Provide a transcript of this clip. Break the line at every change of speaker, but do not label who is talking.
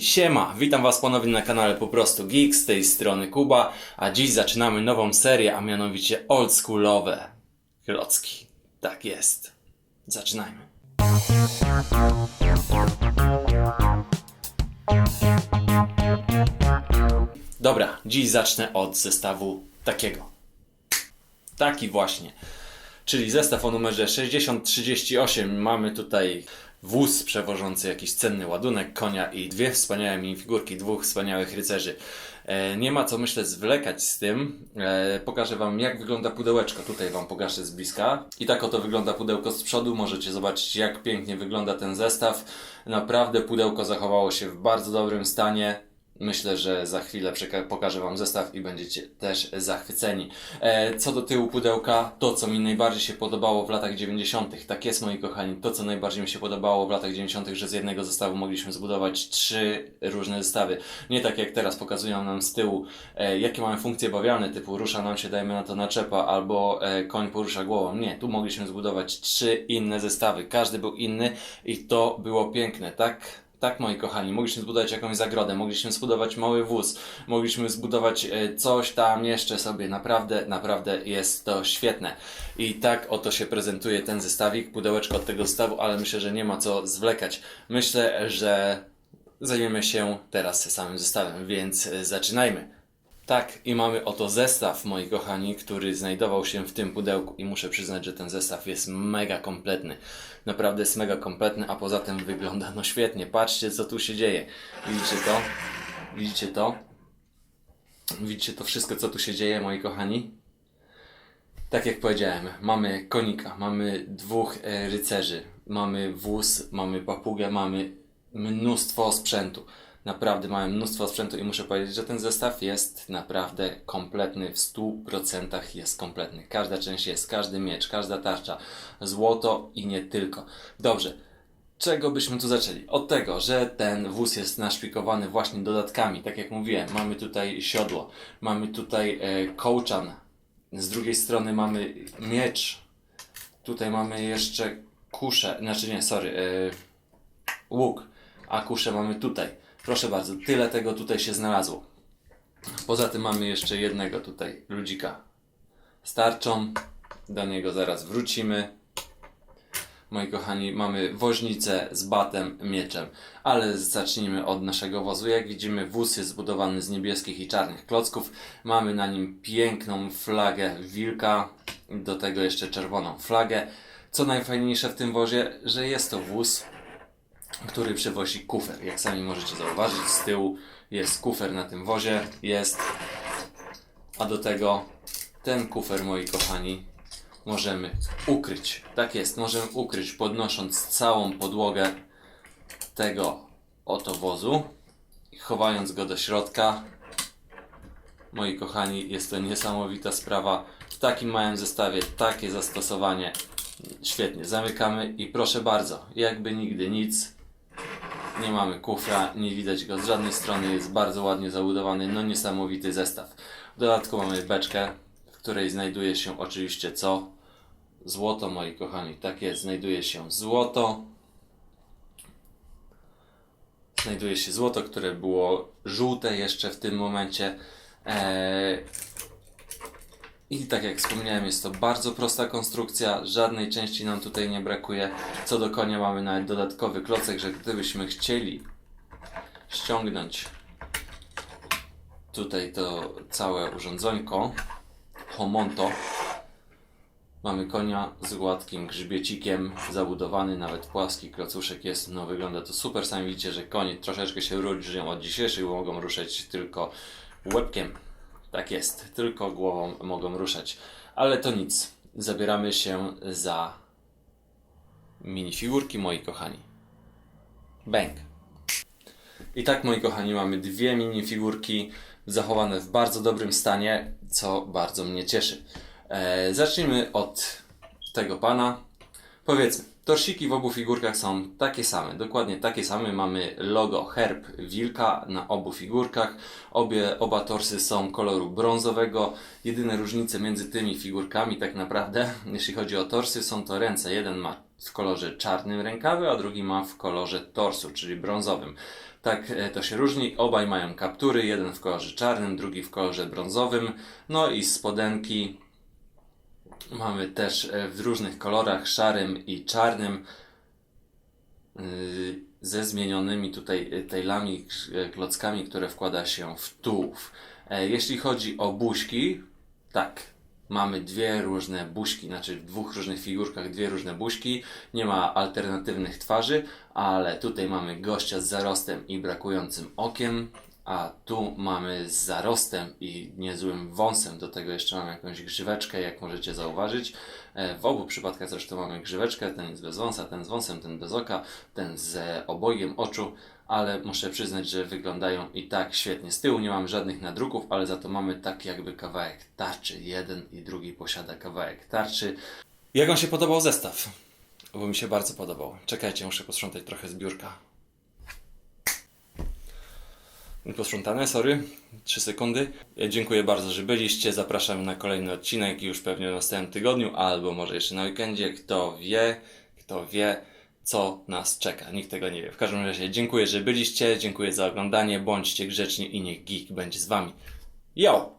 Siema, witam Was ponownie na kanale Po prostu Geek, z tej strony Kuba, a dziś zaczynamy nową serię, a mianowicie oldschoolowe klocki. Tak jest. Zaczynajmy. Dobra, dziś zacznę od zestawu takiego. Taki właśnie. Czyli zestaw o numerze 6038. Mamy tutaj wóz przewożący jakiś cenny ładunek, konia i dwie wspaniałe minifigurki dwóch wspaniałych rycerzy. E, nie ma co myślę zwlekać z tym. E, pokażę Wam jak wygląda pudełeczko. Tutaj Wam pokażę z bliska. I tak oto wygląda pudełko z przodu. Możecie zobaczyć jak pięknie wygląda ten zestaw. Naprawdę pudełko zachowało się w bardzo dobrym stanie. Myślę, że za chwilę pokażę Wam zestaw i będziecie też zachwyceni. E, co do tyłu pudełka, to co mi najbardziej się podobało w latach 90., tak jest moi kochani, to co najbardziej mi się podobało w latach 90., że z jednego zestawu mogliśmy zbudować trzy różne zestawy. Nie tak jak teraz pokazują nam z tyłu, e, jakie mamy funkcje bawialne, typu rusza nam się, dajmy na to naczepa, albo e, koń porusza głową. Nie, tu mogliśmy zbudować trzy inne zestawy. Każdy był inny i to było piękne, tak? Tak, moi kochani, mogliśmy zbudować jakąś zagrodę, mogliśmy zbudować mały wóz, mogliśmy zbudować e, coś tam jeszcze sobie. Naprawdę, naprawdę jest to świetne. I tak oto się prezentuje ten zestawik, pudełeczko od tego zestawu, ale myślę, że nie ma co zwlekać. Myślę, że zajmiemy się teraz samym zestawem, więc e, zaczynajmy. Tak, i mamy oto zestaw, moi kochani, który znajdował się w tym pudełku i muszę przyznać, że ten zestaw jest mega kompletny. Naprawdę jest mega kompletny, a poza tym wygląda no świetnie. Patrzcie, co tu się dzieje. Widzicie to? Widzicie to? Widzicie to wszystko, co tu się dzieje, moi kochani? Tak jak powiedziałem, mamy konika, mamy dwóch e, rycerzy, mamy wóz, mamy papugę, mamy mnóstwo sprzętu. Naprawdę mamy mnóstwo sprzętu i muszę powiedzieć, że ten zestaw jest naprawdę kompletny, w 100% jest kompletny. Każda część jest, każdy miecz, każda tarcza, złoto i nie tylko. Dobrze, czego byśmy tu zaczęli? Od tego, że ten wóz jest naszpikowany właśnie dodatkami. Tak jak mówiłem, mamy tutaj siodło, mamy tutaj e, kołczan, z drugiej strony mamy miecz, tutaj mamy jeszcze kuszę, znaczy nie, sorry, e, łuk, a kuszę mamy tutaj. Proszę bardzo, tyle tego tutaj się znalazło. Poza tym mamy jeszcze jednego tutaj ludzika z tarczą. Do niego zaraz wrócimy. Moi kochani, mamy woźnicę z batem, mieczem. Ale zacznijmy od naszego wozu. Jak widzimy, wóz jest zbudowany z niebieskich i czarnych klocków. Mamy na nim piękną flagę wilka, do tego jeszcze czerwoną flagę. Co najfajniejsze w tym wozie, że jest to wóz, który przewozi kufer. Jak sami możecie zauważyć, z tyłu jest kufer na tym wozie, jest, a do tego ten kufer, moi kochani, możemy ukryć. Tak jest, możemy ukryć, podnosząc całą podłogę tego oto wozu, chowając go do środka. Moi kochani, jest to niesamowita sprawa. W takim małym zestawie takie zastosowanie. Świetnie, zamykamy i proszę bardzo, jakby nigdy nic. Nie mamy kufra, nie widać go z żadnej strony, jest bardzo ładnie zabudowany, no niesamowity zestaw. W dodatku mamy beczkę, w której znajduje się oczywiście co? Złoto, moi kochani, tak jest, znajduje się złoto. Znajduje się złoto, które było żółte jeszcze w tym momencie. Eee, i tak jak wspomniałem, jest to bardzo prosta konstrukcja, żadnej części nam tutaj nie brakuje. Co do konia mamy nawet dodatkowy klocek, że gdybyśmy chcieli ściągnąć tutaj to całe urządzonko, homonto, mamy konia z gładkim grzbiecikiem, zabudowany, nawet płaski klocuszek jest, no wygląda to super. Sami widzicie, że konie troszeczkę się różnią od dzisiejszych, bo mogą ruszać tylko łebkiem. Tak jest, tylko głową mogą ruszać. Ale to nic. Zabieramy się za minifigurki, moi kochani. Bang. I tak, moi kochani, mamy dwie minifigurki zachowane w bardzo dobrym stanie, co bardzo mnie cieszy. E, zacznijmy od tego pana. Powiedzmy, torsiki w obu figurkach są takie same, dokładnie takie same. Mamy logo, herb wilka na obu figurkach. Obie, oba torsy są koloru brązowego. Jedyne różnice między tymi figurkami tak naprawdę, jeśli chodzi o torsy, są to ręce. Jeden ma w kolorze czarnym rękawy, a drugi ma w kolorze torsu, czyli brązowym. Tak e, to się różni. Obaj mają kaptury, jeden w kolorze czarnym, drugi w kolorze brązowym. No i spodenki mamy też e, w różnych kolorach, szarym i czarnym. Yy, ze zmienionymi tutaj y, tailami, krz- y, klockami, które wkłada się w tułów. E, Jeśli chodzi o buźki, tak, mamy dwie różne buźki, znaczy w dwóch różnych figurkach dwie różne buźki, nie ma alternatywnych twarzy, ale tutaj mamy gościa z zarostem i brakującym okiem, a tu mamy z zarostem i niezłym wąsem, do tego jeszcze mamy jakąś grzyweczkę, jak możecie zauważyć. E, W obu przypadkach zresztą mamy grzyweczkę, ten jest bez wąsa, ten z wąsem, ten bez oka, ten z obojgiem oczu, ale muszę przyznać, że wyglądają i tak świetnie. Z tyłu nie mamy żadnych nadruków, ale za to mamy tak jakby kawałek tarczy. Jeden i drugi posiada kawałek tarczy. Jak Wam się podobał zestaw? Bo mi się bardzo podobał. Czekajcie, muszę posprzątać trochę z biurka. Posprzątane, sorry. 3 sekundy. E, Dziękuję bardzo, że byliście. Zapraszam na kolejny odcinek już pewnie w następnym tygodniu, albo może jeszcze na weekendzie. Kto wie, kto wie, co nas czeka. Nikt tego nie wie. W każdym razie dziękuję, że byliście. Dziękuję za oglądanie. Bądźcie grzeczni i niech geek będzie z wami. Yo!